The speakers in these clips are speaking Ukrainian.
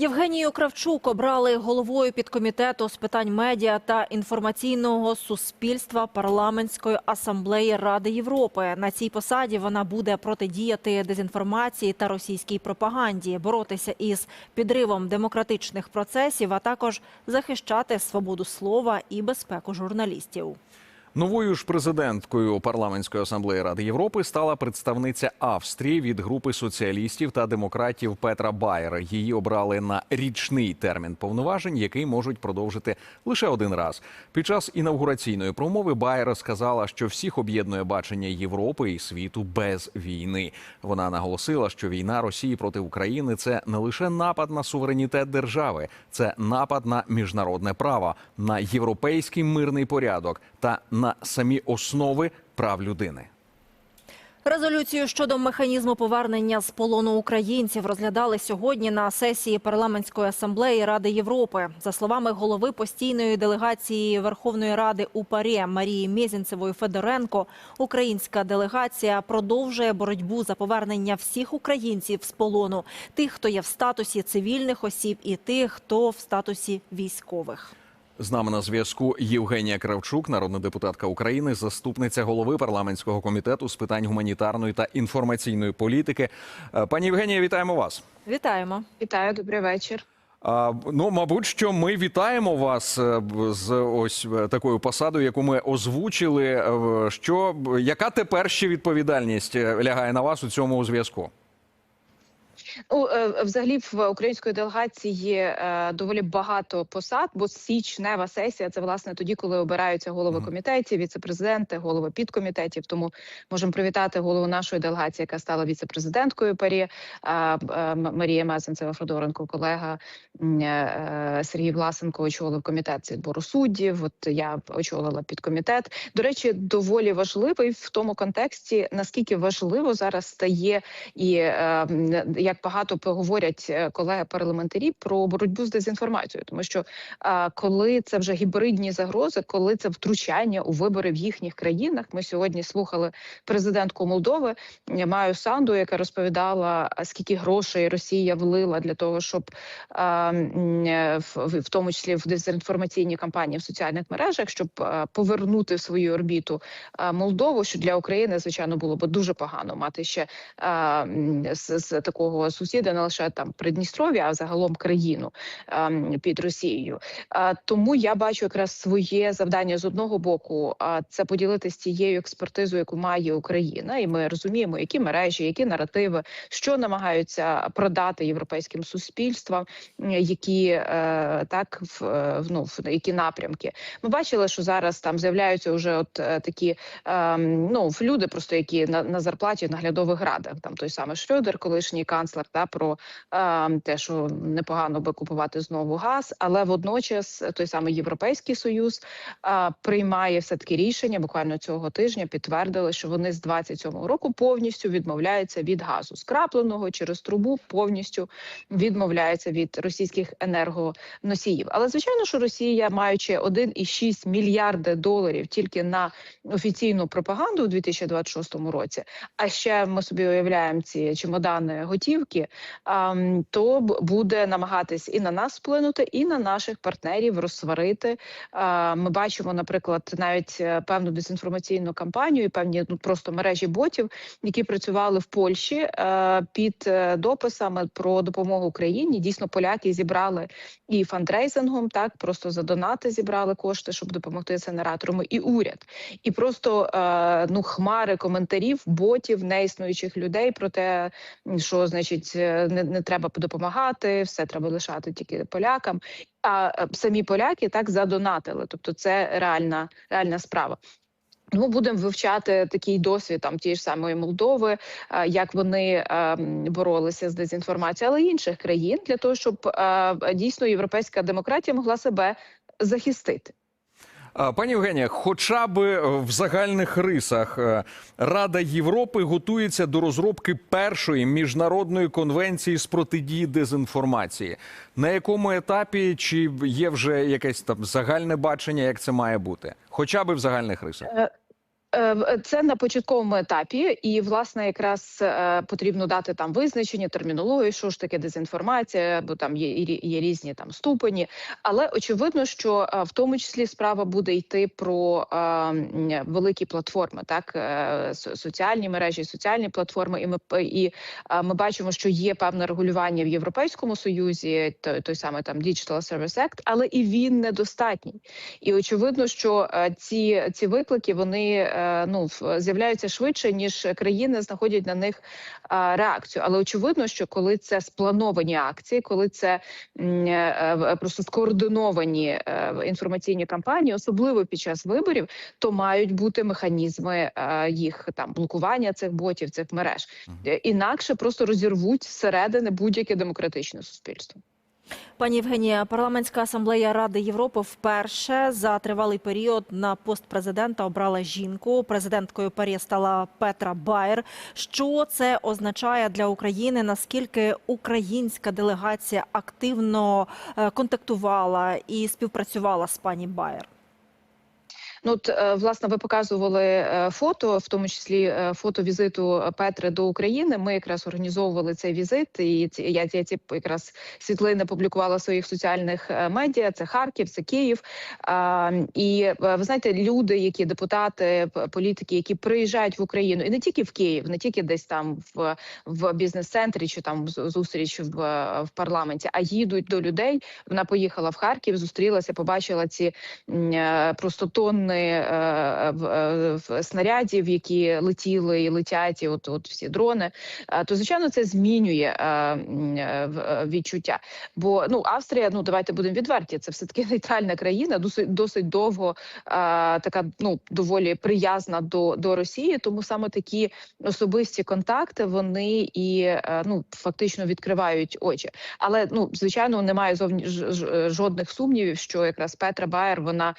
Євгенію Кравчук обрали головою підкомітету з питань медіа та інформаційного суспільства парламентської асамблеї Ради Європи. На цій посаді вона буде протидіяти дезінформації та російській пропаганді, боротися із підривом демократичних процесів, а також захищати свободу слова і безпеку журналістів. Новою ж президенткою парламентської асамблеї Ради Європи стала представниця Австрії від групи соціалістів та демократів Петра Байера. Її обрали на річний термін повноважень, який можуть продовжити лише один раз. Під час інавгураційної промови Байер сказала, що всіх об'єднує бачення Європи і світу без війни. Вона наголосила, що війна Росії проти України це не лише напад на суверенітет держави, це напад на міжнародне право, на європейський мирний порядок та на самі основи прав людини. Резолюцію щодо механізму повернення з полону українців розглядали сьогодні на сесії парламентської асамблеї Ради Європи. За словами голови постійної делегації Верховної Ради у Марії Мєзінцевої Федоренко, українська делегація продовжує боротьбу за повернення всіх українців з полону, тих, хто є в статусі цивільних осіб, і тих, хто в статусі військових. З нами на зв'язку Євгенія Кравчук, народна депутатка України, заступниця голови парламентського комітету з питань гуманітарної та інформаційної політики. Е, Пані Євгенія, вітаємо вас. Вітаємо. Вітаю, добрий вечір. А, ну, мабуть, що ми вітаємо вас е, з ось е, такою посадою, яку ми озвучили. Що яка тепер ще відповідальність лягає на вас у цьому зв'язку? Ну, е, взагалі, в української делегації е, доволі багато посад, бо січнева сесія це власне тоді, коли обираються голови комітетів, віцепрезиденти, голови підкомітетів. Тому можемо привітати голову нашої делегації, яка стала віцепрезиденткою парі е, Марія Мезенцева Федоренко, колега Сергій Власенко очолив комітет з відбору суддів. От я очолила підкомітет. До речі, доволі важливий в тому контексті, наскільки важливо зараз стає і м, як багато поговорять е, колеги парламентарі про боротьбу з дезінформацією, тому що коли це вже гібридні загрози, коли це втручання у вибори в їхніх країнах. Ми сьогодні слухали президентку Молдови Маю Санду, яка розповідала, скільки грошей Росія влила для того, щоб е, в, тому числі в дезінформаційні кампанії в соціальних мережах, щоб повернути в свою орбіту Молдову, що для України звичайно було б дуже погано мати ще з, з такого сусіда, не лише там Придністров'я, а загалом країну е, під Росією. Е, Тому я бачу якраз своє завдання з одного боку, а це поділитися цією експертизою, яку має Україна, і ми розуміємо, які мережі, які наративи, що намагаються продати європейським суспільствам, які е, так в, е, ну, в які напрямки. Ми бачили, що зараз там з'являються вже от е, такі ем, ну люди, просто які на, на зарплаті в наглядових радах. Там той самий Шрёдер, колишній канцлер, та про ем, те, що непогано би купувати знову газ, але водночас той самий Європейський Союз е, приймає все таки рішення. Буквально цього тижня підтвердили, що вони з 27-го року повністю відмовляються від газу скрапленого через трубу, повністю відмовляються від російських енергоносіїв. Але звичайно, що Росія, маючи 1,6 мільярди доларів тільки на офіційну пропаганду у 2026 році, а ще ми собі уявляємо ці чемодани готівки, ам, то буде намагатись і на нас вплинути, і на наших партнерів розсварити. Ми бачимо, наприклад, навіть е, певну дезінформаційну кампанію, певні ну просто мережі ботів, які працювали в Польщі е, під е, дописами про допомогу Україні. Дійсно, поляки зібрали і фандрейзингом, так просто за донати зібрали кошти, щоб допомогти сенераторам, і уряд, і просто ну хмари коментарів, ботів, неіснуючих людей про те, що значить е, не, не треба допомагати, все треба лишати тільки полякам. А е, самі поляки так задонатили. Тобто, це реальна реальна справа. Тому будемо вивчати такий досвід там тієї ж самої Молдови, е, як вони е, боролися з дезінформацією, але інших країн для того, щоб дійсно європейська демократія могла себе захистити. Пані Євгенія, хоча б е, в загальних рисах е, Рада Європи готується до розробки першої міжнародної конвенції з протидії дезінформації. На якому етапі чи є вже якесь там загальне бачення, як це має бути? Хоча б в загальних рисах? Е, Е, Це на початковому етапі, і власне якраз е, потрібно дати там визначення, термінологію, що ж таке дезінформація, бо там є, є різні там ступені. Але очевидно, що в тому числі справа буде йти про е, великі платформи, так соціальні мережі, соціальні платформи. І ми і ми бачимо, що є певне регулювання в Європейському Союзі, той, той самий там Digital Service Act, але і він недостатній. І очевидно, що ці, ці виклики вони ну в- з'являються швидше, ніж країни знаходять на них е, реакцію. Але очевидно, що коли це сплановані акції, коли це е, в- просто скоординовані е, інформаційні кампанії, особливо під час виборів, то мають бути механізми е, їх там блокування цих ботів, цих мереж. Е, Інакше просто розірвуть зсередини будь-яке демократичне суспільство. Пані Євгенія, парламентська асамблея Ради Європи вперше за тривалий період на пост президента обрала жінку. Президенткою парі стала Петра Байер. Що це означає для України? Наскільки українська делегація активно е, контактувала і співпрацювала з пані Байер? Ну, от, е, власне, ви показували е, фото, в тому числі е, фото візиту Петри до України. Ми якраз організовували цей візит, і ці я, я ці якраз світлини публікувала в своїх соціальних медіа. Це Харків, це Київ. І ви знаєте, люди, які депутати, політики, які приїжджають в Україну, і не тільки в Київ, не тільки десь там в, в бізнес-центрі чи там зустріч в, в парламенті, а їдуть до людей. Вона поїхала в Харків, зустрілася, побачила ці просто тонни е, е, снарядів, які летіли і летять, і от, от всі дрони. Е, То звичайно це змінює відчуття. Бо ну Австрія, ну давайте будемо відверті, це все таки нейтральна країна, досить досить довго така ну доволі приязна до, до Росії. Тому саме такі особисті контакти вони і ну фактично відкривають очі. Але ну звичайно немає зовні ж- ж- жодних сумнівів, що якраз Петра Байер вона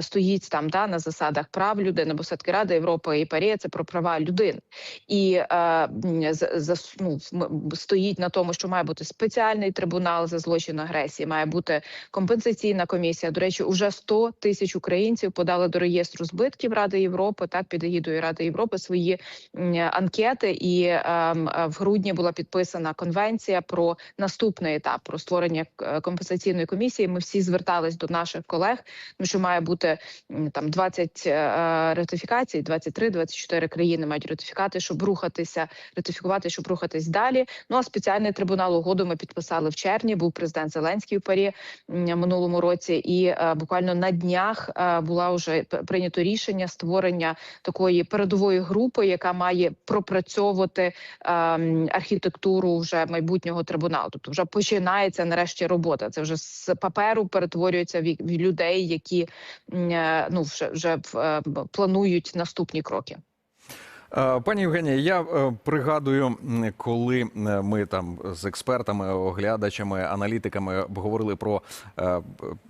стоїть там да на засадах прав людини, бо все-таки Рада Європи і Парія це про права людини, і е, за, ну, стоїть на тому, що має бути спеціальний трибунал за злочин агресії, має бути компенсаційна комісія. До речі, уже 100 тисяч українців подали до реєстру збитків Ради Європи, так під егідою Ради Європи свої анкети. І е, в грудні була підписана конвенція про наступний етап про створення е, компенсаційної комісії. Ми всі звертались до наших колег, тому що має бути м, там 20 е, ратифікацій, 23-24 країни мають ратифікати, щоб рухатися, ратифікувати, щоб рухатись далі. Ну а спеціальний трибунал угоду ми підписали в червні. Був президент Зеленський в парі минулому році, і е, буквально на днях е, була вже прийнято рішення створення такої передової групи, яка має пропрацьовувати архітектуру вже майбутнього трибуналу. Тобто вже починається нарешті робота. Це вже з паперу перетворюється в, в людей, які е, ну вже вже е, планують наступні кроки. Е, Пані Євгенія, я е, пригадую, коли ми там з експертами, оглядачами, аналітиками говорили про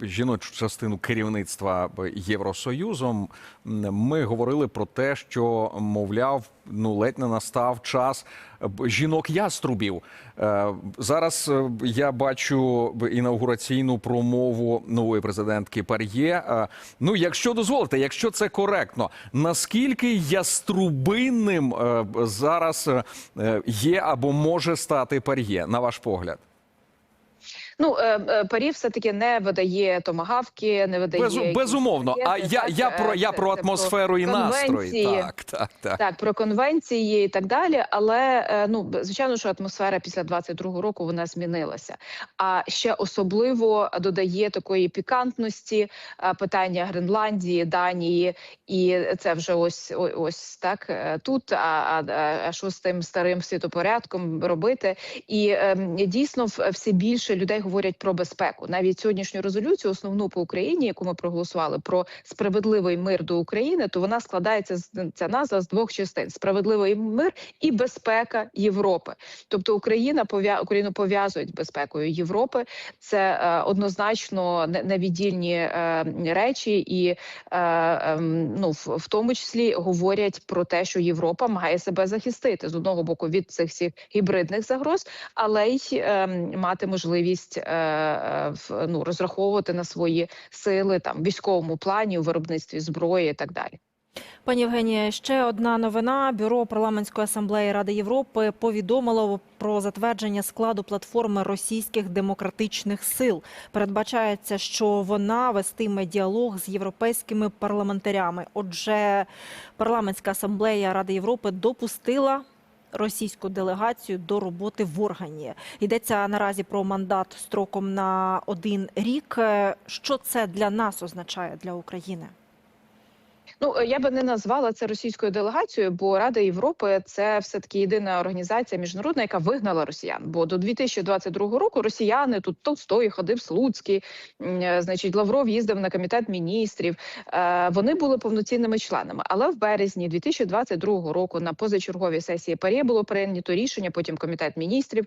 жіночу частину керівництва Євросоюзом, ми говорили про те, що мовляв, ну ледь не настав час б- жінок-яструбів. Е, Зараз е, я бачу інаугураційну промову нової президентки Пар'є. Е, Ну, якщо дозволите, якщо це коректно, наскільки яструбинним зараз є або може стати Пар'є, на ваш погляд? Ну е, е, парі все таки не видає томагавки, не видає Без, якісь безумовно. А я, так, я е, про я про це атмосферу і настрої. Так, так, так. Так, про конвенції і так далі. Але ну звичайно, що атмосфера після 22-го року вона змінилася. А ще особливо додає такої пікантності питання Гренландії, Данії, і це вже ось ось так тут. А, а, а що з тим старим світопорядком робити? І ем, дійсно все більше людей говорять про безпеку. Навіть сьогоднішню резолюцію, основну по Україні, яку ми проголосували про справедливий мир до України, то вона складається з ця назва з двох частин: справедливий мир і безпека Європи. Тобто Україна Україну пов'язують з безпекою Європи. Це е, однозначно не- невіддільні е, речі, і е, ем, ну в, в тому числі говорять про те, що Європа має себе захистити з одного боку від цих всіх гібридних загроз, але й ем, мати можливість е, е, в- ну, розраховувати на свої сили там військовому плані у виробництві зброї і так далі. Пані Євгенія, ще одна новина. Бюро парламентської асамблеї Ради Європи повідомило про затвердження складу платформи російських демократичних сил. Передбачається, що вона вестиме діалог з європейськими парламентарями. Отже, парламентська асамблея Ради Європи допустила. Російську делегацію до роботи в органі йдеться наразі про мандат строком на один рік. Е, Що це для нас означає для України? Ну е, я би не назвала це російською делегацією, бо Рада Європи це все таки єдина організація міжнародна, яка вигнала росіян. Бо до 2022 року росіяни тут Толстой ходив Слуцький, е, значить Лавров їздив на комітет міністрів. Е, Вони були повноцінними членами. Але в березні 2022 року на позачерговій сесії ПАРЄ було прийнято рішення. Потім комітет міністрів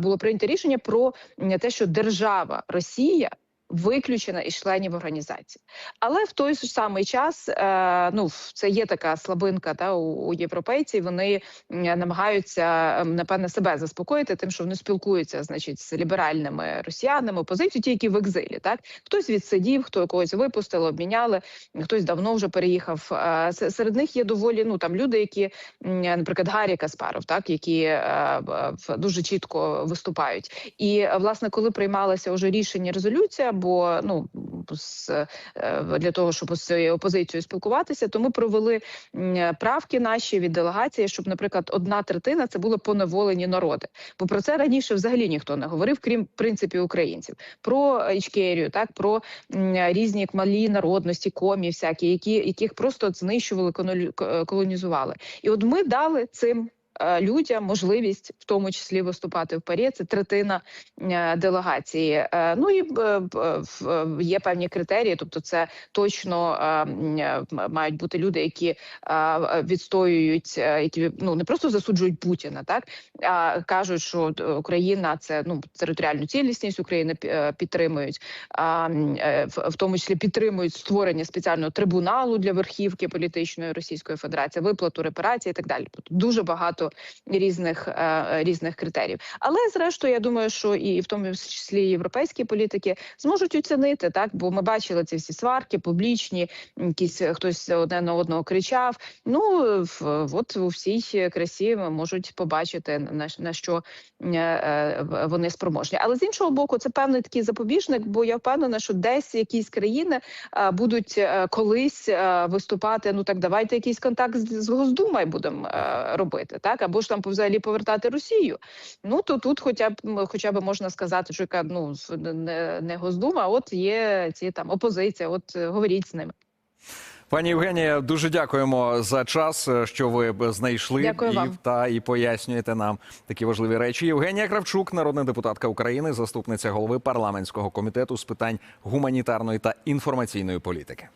було прийнято рішення про те, що держава Росія. Виключена із членів організації, але в той самий час е, ну це є така слабинка та у, у європейців. Вони намагаються ем, напевне себе заспокоїти, тим, що вони спілкуються, значить, з ліберальними росіянами, опозицією, ті, які в екзилі. Так хтось відсидів, хто когось випустили, обміняли, хтось давно вже переїхав. Е, серед них є доволі ну там люди, які, наприклад, Гаррі Каспаров, так які е, дуже чітко виступають. І власне, коли приймалося вже рішення резолюція, бо ну з е, для того, щоб з цією опозицією спілкуватися, то ми провели правки наші від делегації, щоб, наприклад, одна третина це були поневолені народи. Бо про це раніше взагалі ніхто не говорив, крім в принципі українців. Про Ічкерію, так про різні малі народності, комі, всякі, які яких просто знищували, колоні- колонізували. І от ми дали цим. Е, Людям можливість в тому числі виступати в парі. Це третина е, делегації. Е, Ну і є певні критерії, тобто це точно мають бути люди, які відстоюють, які ну не просто засуджують Путіна, так а кажуть, що Україна це ну територіальну цілісність України підтримують, в, тому числі підтримують створення спеціального трибуналу для верхівки політичної Російської Федерації, виплату репарацій і так далі. Тобто дуже багато різних е, різних критеріїв. Але зрештою, я думаю, що і в тому числі європейські політики зможуть оцінити так, бо ми бачили ці всі сварки, публічні, якісь е, хтось одне на одного кричав. Ну от у всій красі можуть побачити на, на що е, е, вони спроможні. Але з іншого боку, це певний такий запобіжник, бо я впевнена, що десь якісь країни е, будуть е, колись е, виступати. Ну так давайте якийсь контакт з, Госдумою будемо е, робити, так або ж там взагалі повертати Росію. Ну то тут, хоча б хоча б можна сказати, що яка ну не, не Госдума, а от є ці там опозиція. От е, говоріть з ними. Пані Євгенія, дуже дякуємо за час, е, що ви знайшли Дякую і, вам. та і пояснюєте нам такі важливі речі. Євгенія Кравчук, народна депутатка України, заступниця голови парламентського комітету з питань гуманітарної та інформаційної політики.